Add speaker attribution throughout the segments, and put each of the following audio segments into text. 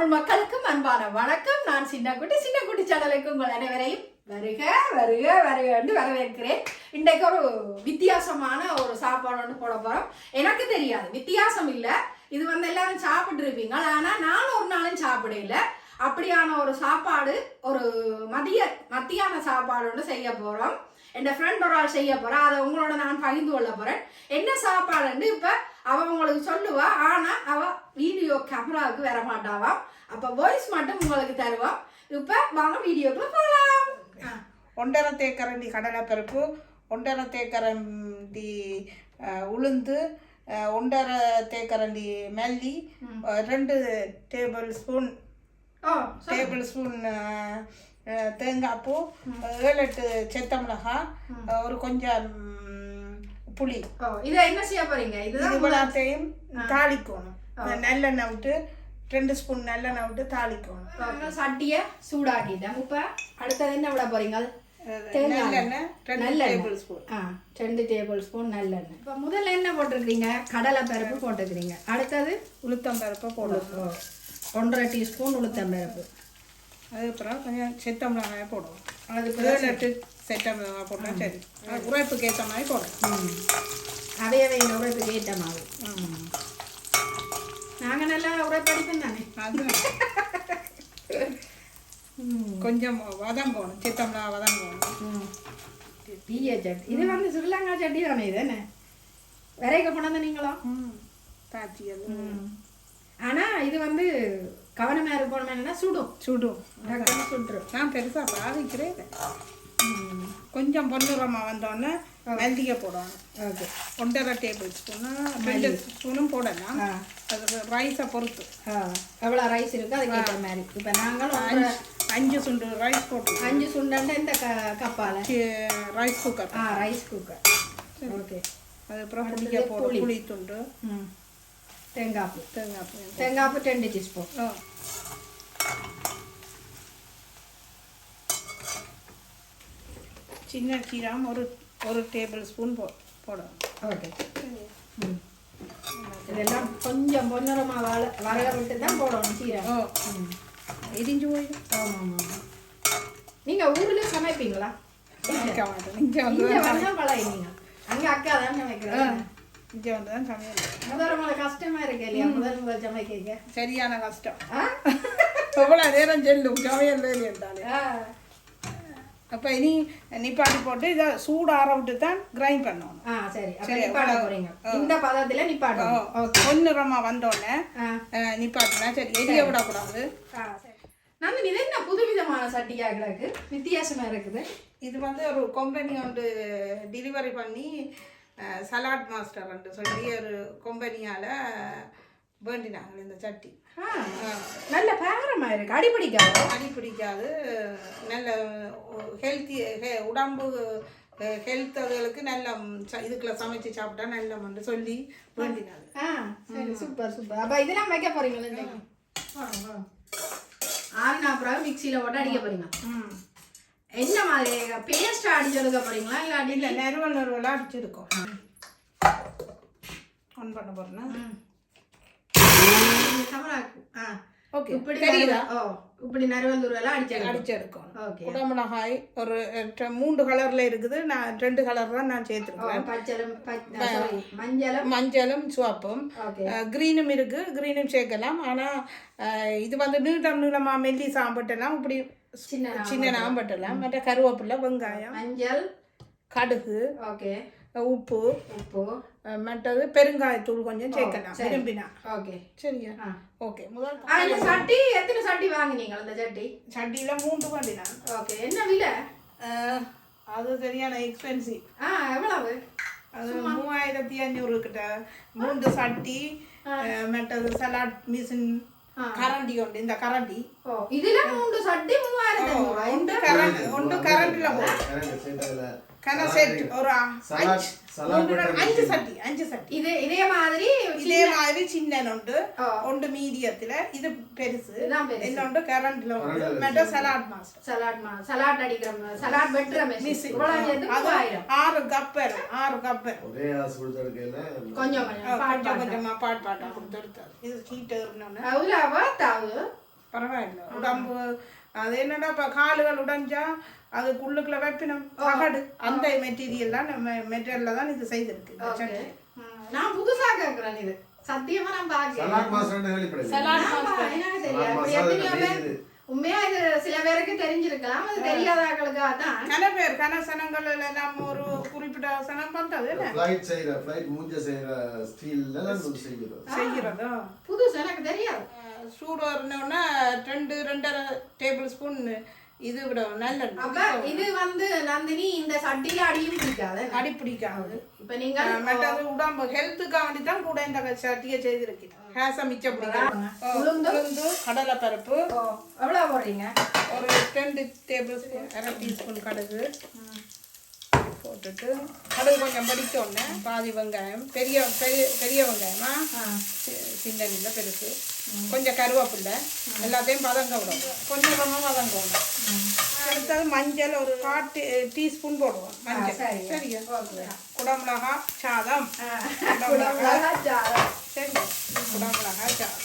Speaker 1: தமிழ் மக்களுக்கும் அன்பான வணக்கம். நான் சின்ன குட்டி சின்ன குட்டி சேனலுக்கு உங்கள் அனைவரையும் வருக வருக வருக என்று வரவேற்கிறேன். இன்றைக்கு ஒரு வித்தியாசமான ஒரு சாப்பாடு ஒன்று போட போகிறோம் எனக்கு தெரியாது. வித்தியாசம் இல்லை. இது வந்து எல்லாரும் சாப்பிட்ருப்பீங்க ஆனால் நானும் நான் ஒரு நாளும் சாப்பிடல அப்படியான ஒரு சாப்பாடு ஒரு மதிய மத்தியான சாப்பாடு ஒன்று செய்ய போகிறோம் என் ஃப்ரெண்ட் ஒரு ஆள் செய்ய போகிறேன் அதை உங்களோட நான் பகிர்ந்து கொள்ள போகிறேன் என்ன சாப்பாடுன்னு இப்போ அவ உங்களுக்கு சொல்லுவா ஆனா அவ வீடியோ கேமராவுக்கு வர மாட்டாவா அப்ப வாய்ஸ் மட்டும் உங்களுக்கு தருவா. இப்ப வாங்க வீடியோக்குள்ள போகலாம்.
Speaker 2: ஒன்றரை தேக்கரண்டி கடலைப்பருப்பு ஒன்றரை தேக்கரண்டி உளுந்து ஒன்றரை தேக்கரண்டி மல்லி ரெண்டு டேபிள் ஸ்பூன் டேபிள் ஸ்பூன் தேங்காய் பூ ஏழு எட்டு செத்த மிளகாய் ஒரு கொஞ்சம் புளி
Speaker 1: இதை என்ன செய்ய போறீங்க இதுதான்
Speaker 2: இது எல்லாத்தையும் தாளிக்கணும் நல்லெண்ணெய் விட்டு ரெண்டு ஸ்பூன் நல்லெண்ணெய் விட்டு தாளிக்கணும்
Speaker 1: சட்டியை சூடாக்கிட்டேன் இப்ப அடுத்தது என்ன விட போறீங்க
Speaker 2: ரெண்டு. டேபிள் ஸ்பூன்
Speaker 1: நல்லெண்ணெய் இப்போ முதல்ல என்ன போட்டிருக்கீங்க கடலை பருப்பு போட்டுக்கிறீங்க அடுத்தது
Speaker 2: உளுத்தம்பருப்பை போடணும்
Speaker 1: ஓ, ஒன்றரை டீஸ்பூன் உளுத்தம்பருப்பு
Speaker 2: அதுக்கப்புறம் கொஞ்சம் செத்த மிளகாய் போடுவோம்
Speaker 1: அதுக்கு
Speaker 2: எட்டு மிளகாய் போட்டால் சரி. உரைப்புக்கு ஏற்ற மாதிரி போடுவோம்
Speaker 1: ம். அவையவை இந்த உரைப்புக்கு ஏற்ற மாதிரி. நாங்க நல்லா உரைப்படிப்போம் தானே?
Speaker 2: கொஞ்சம் வதங்கணும் செத்த மிளகாய் வதங்கணும்
Speaker 1: ம். பீய சட்டி. இது வந்து ஸ்ரீலங்கா சட்டி தானே இது என்ன? விரைக்க போனது நீங்களா?
Speaker 2: ம். தாச்சி அது.
Speaker 1: ஆனா இது வந்து கவனமா இருக்கணும் என்னன்னா சுடும்.
Speaker 2: சுடும்
Speaker 1: சுட்டுரும்.
Speaker 2: நான் பெருசாக பாதிக்கிறேன். கொஞ்சம் பொன்னிறமாக வந்தோடனே மல்லிகை போடணும்.
Speaker 1: ஓகே.
Speaker 2: ஒன்றரை டேபிள் ஸ்பூனு ரெண்டு ஸ்பூனும் போடலாம். அது ரைஸை பொறுத்து.
Speaker 1: எவ்வளோ ரைஸ் இருக்கு அதுக்கேற்ற மாதிரி. இப்போ நாங்கள் ஒன்றரை
Speaker 2: அஞ்சு சுண்டு ரைஸ் போட்டு
Speaker 1: அஞ்சு சுண்டண்ட இந்த க கப்பால.
Speaker 2: ரைஸ் குக்கர்
Speaker 1: ஆ ரைஸ் குக்கர் ஓகே.
Speaker 2: அதுக்கப்புறம் புளிக்க போடும் புளி. துண்டு.
Speaker 1: தேங்காய் பூ.
Speaker 2: தேங்காய் பூ.
Speaker 1: தேங்காய் பூ ரெண்டு டீஸ்பூன்.
Speaker 2: சின்ன சீரம் ஒரு ஒரு டேபிள் ஸ்பூன் போ போடணும்.
Speaker 1: ஓகே. இதெல்லாம் கொஞ்சம் பொன்னிறமாக வள வளர விட்டு தான் போடணும் சீரகம்.
Speaker 2: இடிஞ்சு போயிடும்.
Speaker 1: ஆமாம் ஆமாம் நீங்கள் ஊரில் சமைப்பீங்களா?
Speaker 2: நிற்க மாட்டேன் இங்கே வந்து
Speaker 1: பழகினீங்க. அங்கே அக்கா தான் சமைக்கிறேன்
Speaker 2: இங்கே வந்து தான் சமையல்.
Speaker 1: முதல் முதல்ல இருக்கு இல்லையா? முதல் முதல் சமைக்க
Speaker 2: சரியான கஷ்டம். எவ்வளோ நேரம் செல்லும்? சமையல் வேலை இருந்தாலே
Speaker 1: ஆ.
Speaker 2: அப்போ இனி நிப்பாட்டி போட்டு இதை சூடு ஆற விட்டு தான் கிரைண்ட் பண்ணணும்.
Speaker 1: ஆ சரி.
Speaker 2: சரி,
Speaker 1: இந்த பதத்துல நிப்பாட்டணும்
Speaker 2: பொன்னிறமாக வந்தோடனே நிப்பாட்டினா சரி எரிய விடக்கூடாது.
Speaker 1: ஆ சரி. நந்தினி இது என்ன புதுவிதமான சட்டியா கிடக்கு வித்தியாசமா இருக்குது.
Speaker 2: இது வந்து ஒரு கம்பெனி வந்து டெலிவரி பண்ணி சலாட் மாஸ்டர்ன்ட்டு சொல்லி ஒரு கம்பெனியால் வேண்டினாங்க இந்த சட்டி.
Speaker 1: நல்ல பேரமா இருக்கு. அடிப்பிடிக்காது
Speaker 2: அடி பிடிக்காது. நல்ல ஹெல்த்தி உடம்பு ஹெல்த் அதுகளுக்கு நல்ல இதுக்குள்ள சமைச்சு சாப்பிட்டா நல்ல சொல்லி வேண்டினாங்க
Speaker 1: ஆ சரி சூப்பர் சூப்பர். அப்ப இதெல்லாம் வைக்க இன்னைக்கு ஆறுனா அப்புறம் மிக்சியில போட்டு அடிக்க போறீங்க
Speaker 2: ம்
Speaker 1: என்ன மாதிரி பேஸ்ட் அடிச்சு எடுக்க போறீங்களா? இல்ல அடி
Speaker 2: இல்லை நெருவல் நெருவலாக அடிச்சிருக்கோம். ஆன் பண்ண போகிறேன்னா
Speaker 1: ஆ
Speaker 2: ஓகே
Speaker 1: இப்படி
Speaker 2: தெரியுதா?
Speaker 1: ஓ இப்படி நறுவல் துருவெல்லாம் அடிச்சு ஓகே.
Speaker 2: குடமிளகாய் ஒரு மூன்று கலர்ல இருக்குது. நான் ரெண்டு கலர் தான் நான் சேர்த்துருக்கேன்
Speaker 1: பச்சளும் மஞ்சளும்?
Speaker 2: மஞ்சளும் சிவப்பும். க்ரீனும் இருக்கு க்ரீனும் சேர்க்கலாம். ஆனா இது வந்து நீட்டம் நீளமா மெல்லி சாம்பட்டெல்லாம் இப்படி
Speaker 1: சின்ன
Speaker 2: சின்ன நாம்பட்டெல்லாம் மற்ற கருவேப்பிலை வெங்காயம்
Speaker 1: மஞ்சள்.
Speaker 2: கடுகு.
Speaker 1: ஓகே.
Speaker 2: உப்பு
Speaker 1: உப்பு.
Speaker 2: மற்றது பெருங்காயத்தூள் கொஞ்சம் சேர்க்கலாம். விரும்பினா.
Speaker 1: ஓகே.
Speaker 2: சரியா. ஓகே முதல்
Speaker 1: ஆ, இந்த சட்டி எத்தனை சட்டி வாங்குனீங்க இந்த சட்டி?
Speaker 2: சட்டியில மூன்று வேண்டினா
Speaker 1: ஓகே என்ன விலை?
Speaker 2: அது சரியான எக்ஸ்பென்சிவ்
Speaker 1: ஆ எவ்வளவு?
Speaker 2: அது மூவாயிரத்தி அஞ்சூறு கிட்ட. மூன்று சட்டி மற்றது சலாட் மிஷின் கரண்டி உண்டு இந்த கரண்டி.
Speaker 1: ஓ இதுல மூன்று சட்டி மூவாயிரத்தி ஐநூறு
Speaker 2: ஒன்று கரண்ட் ஒன்று கரண்ட்ல கன செட் ஒரு அஞ்சு சட்டி அஞ்சு சட்டி
Speaker 1: இது இதே மாதிரி
Speaker 2: இதே மாதிரி சின்ன ஒன்று
Speaker 1: ஓ.
Speaker 2: ஒன்று மீடியத்துல இது பெருசு. இன்னொன்று கரண்ட்ல உண்டு மற்ற சலாட் மாஸ்டர்
Speaker 1: சலாட் மா சலாட் அடிக்கிற சலாட் வெட்டுற இவ்வளவு சேர்த்து மூவாயிரம்
Speaker 2: ஆறு கப்பர் ஆறு கப்பர்
Speaker 3: ஒரே ஆசை கொடுத்துருக்கையில
Speaker 1: கொஞ்சம் கொஞ்சம்
Speaker 2: கொஞ்சம் பாட் பாட்டா கொடுத்து இது ஹீட்
Speaker 1: தாவு
Speaker 2: பரவாயில்ல உடம்பு அது என்னடா இப்போ காலுகள் உடைஞ்சா அதுக்குள்ளுக்குள்ள வைப்பினம். தகடு. அந்த மெட்டீரியல் தான் நம்ம மெட்டீரியல்ல தான் இது செய்திருக்கு.
Speaker 1: நான் புதுசா கேக்குறேன் இது. சத்தியமா நான் தெரியாது.
Speaker 3: தெரியுது.
Speaker 1: உண்மையா இது சில பேருக்கு தெரிஞ்சிருக்கலாம். அது தெரியாதாக்களுக்காக தான்
Speaker 2: கன பேர் கன சனங்கள் எல்லாம் ஒரு குறிப்பிட்ட சனம் பண்றது
Speaker 3: ஃப்ளைட் செய்யற ஃப்ளைட் மூஞ்ச செய்யற ஸ்டீல்ல நம்ம செய்கிறோம்.
Speaker 2: செய்கிறதோ?
Speaker 1: புதுசு எனக்கு தெரியாது.
Speaker 2: சூடு வரணும்னா ரெண்டு ரெண்டரை டேபிள் ஸ்பூன் இது விட நல்ல
Speaker 1: இது வந்து நந்தினி இந்த சட்டில அடியும் பிடிக்காது.
Speaker 2: அடி பிடிக்காது.
Speaker 1: இப்ப நீங்க
Speaker 2: மற்றது உடம்பு ஹெல்த்துக்காக வேண்டி தான் கூட இந்த சட்டியை செய்திருக்கேன். ஹேச மிச்சம்
Speaker 1: உளுந்து.
Speaker 2: கடலை பருப்பு
Speaker 1: ஓ, எவ்வளவு போடுறீங்க?
Speaker 2: ஒரு ரெண்டு டேபிள் ஸ்பூன் அரை டீஸ்பூன் கடுகு. போட்டுட்டு கடுகு கொஞ்சம் படித்தோடனே பாதி வெங்காயம் பெரிய பெரிய பெரிய வெங்காயமா? சின்ன இல்லை பெருசு. கொஞ்சம் கருவேப்பில்லை. எல்லாத்தையும் வதங்க விடணும் கொஞ்சம் கொஞ்சம் வதங்க விடணும் அடுத்தது மஞ்சள் ஒரு கால் டீ டீஸ்பூன் போடுவோம். மஞ்சள்.
Speaker 1: சரி.
Speaker 2: சரியா? குடமிளகா சாதம்.
Speaker 1: குடமிளகா சாதம்.
Speaker 2: சரி குடமிளகா சாதம்.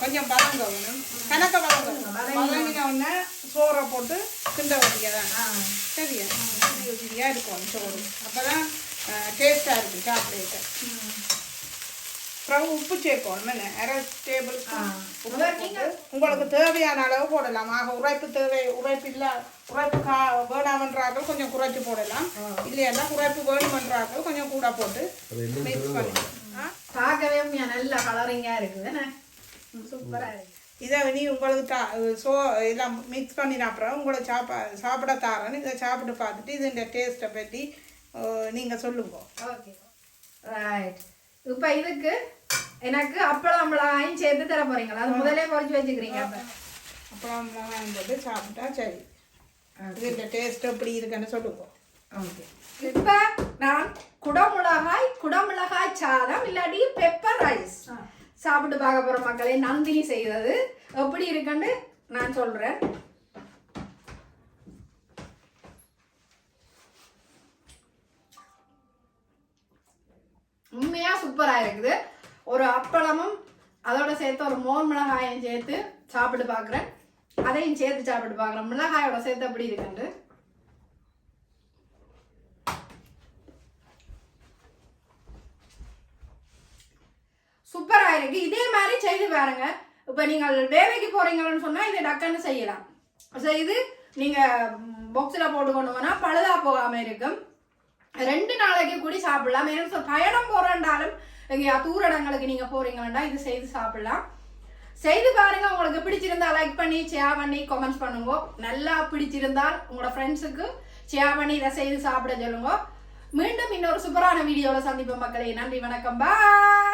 Speaker 2: கொஞ்சம் வதங்க வேணும் கணக்க வதங்க வதங்கின உடனே சோறை போட்டு கிண்ட வடிக்கதான் சரியா? உதிரி உதிரியாக இருக்கும் சோறு. அப்போ தான் டேஸ்ட்டாக இருக்கும் சாப்பிடுறது அப்புறம் உப்பு சேர்க்கணும் என்ன? அரை டேபிள் உங்களுக்கு தேவையான அளவு போடலாம். ஆக உரைப்பு தேவை உரைப்பு இல்லை உரைப்பு கா வேணாமன்றாக்கள் கொஞ்சம் குறைச்சி போடலாம். இல்லையா உரைப்பு வேணுமன்றாக்கள் கொஞ்சம் கூட போட்டு மிக்ஸ் பண்ணி. ஆ?
Speaker 1: பார்க்கவே நல்ல கலரிங்கா இருக்குது என்ன? சூப்பரா இருக்கு.
Speaker 2: இதை நீ உங்களுக்கு தா சோ எல்லாம் மிக்ஸ் பண்ணின அப்புறம் உங்களை சாப்பா சாப்பிட தாரேன்னு இதை சாப்பிட்டு பார்த்துட்டு இதோட டேஸ்ட்டை பற்றி நீங்கள் சொல்லுங்க.
Speaker 1: ஓகே ரைட் இப்போ இதுக்கு எனக்கு அப்பளம் மிளகாயும் சேர்த்து தர போறீங்களா? அது முதல்ல பொறிச்சு வச்சுக்கிறீங்க அப்ப.
Speaker 2: அப்புறம் வெங்காயம் போட்டு சாப்பிட்டா சரி. இதோட டேஸ்ட் எப்படி இருக்குன்னு சொல்லுங்க.
Speaker 1: ஓகே இப்போ நான் குடமிளகாய் குடமிளகாய் சாதம் இல்லாட்டி பெப்பர் ரைஸ் சாப்பிட்டு பார்க்க போகிற மக்களே நந்தினி செய்தது. எப்படி இருக்குன்னு நான் சொல்கிறேன் உண்மையாக சூப்பராக இருக்குது. ஒரு அப்பளமும் அதோட சேர்த்து ஒரு மோர் மிளகாயும் சேர்த்து சாப்பிட்டு பார்க்குறேன். அதையும் சேர்த்து சாப்பிட்டு பார்க்குறேன். மிளகாயோட சேர்த்து எப்படி இருக்குன்னு. இருக்கு இதே மாதிரி செய்து பாருங்க. இப்போ நீங்கள் வேலைக்கு போறீங்கன்னு சொன்னா இதை டக்குன்னு செய்யலாம். செய்து நீங்க பாக்ஸில் போட்டு கொண்டு போனால் பழுதா போகாம இருக்கும். ரெண்டு நாளைக்கு கூடி சாப்பிடலாம். ஏன்னா பயணம் போறேன்டாலும் எங்கேயா தூரடங்களுக்கு நீங்க போறீங்கன்னா இது செய்து சாப்பிடலாம். செய்து பாருங்க. உங்களுக்கு பிடிச்சிருந்தா லைக் பண்ணி ஷேர் பண்ணி கமெண்ட்ஸ் பண்ணுங்க. நல்லா பிடிச்சிருந்தால் உங்களோட ஃப்ரெண்ட்ஸுக்கு ஷேர் பண்ணி இதை செய்து சாப்பிட சொல்லுங்க. மீண்டும் இன்னொரு சூப்பரான வீடியோவில் சந்திப்போம் மக்களே. நன்றி வணக்கம். பாய்